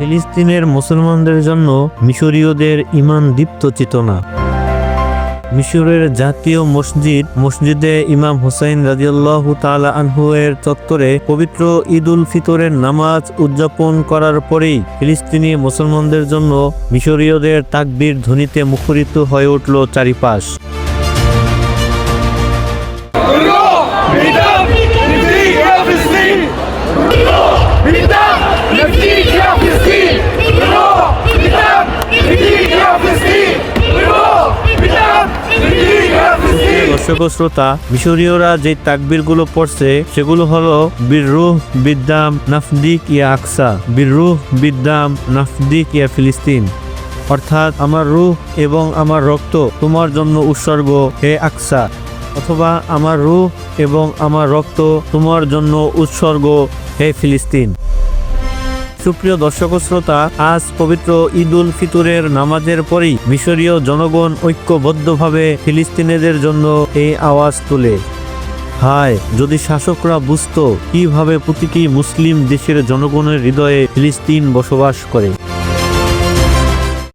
ফিলিস্তিনের মুসলমানদের জন্য মিশরীয়দের ইমান দীপ্ত চেতনা। মিশরের জাতীয় মসজিদ, মসজিদে ইমাম হুসাইন রাজিয়াল্লাহ তালা আনহু এর চত্বরে পবিত্র ঈদ উল ফিতরের নামাজ উদযাপন করার পরেই ফিলিস্তিনি মুসলমানদের জন্য মিশরীয়দের তাকবীর ধ্বনিতে মুখরিত হয়ে উঠল চারিপাশ। দর্শক শ্রোতা, মিশরীয়রা যে তাকবীরগুলো পড়ছে, সেগুলো হলো বিররুহ বিদ্যাম নাফদিক, ইয়া আকসা। বিররুহ বিদ্যাম নাফদিক, ইয়া ফিলিস্তিন। অর্থাৎ, আমার রূহ এবং আমার রক্ত তোমার জন্য উৎসর্গ, হে আকসা। অথবা, আমার রূহ এবং আমার রক্ত তোমার জন্য উৎসর্গ, হে ফিলিস্তিন। সুপ্রিয় দর্শক শ্রোতা, আজ পবিত্র ঈদ উল ফিতরের নামাজের পরেই মিশরীয় জনগণ ঐক্যবদ্ধভাবে ফিলিস্তিনিদের জন্য এই আওয়াজ তুলে। হায়, যদি শাসকরা বুঝত কীভাবে প্রতিটি মুসলিম দেশের জনগণের হৃদয়ে ফিলিস্তিন বসবাস করে।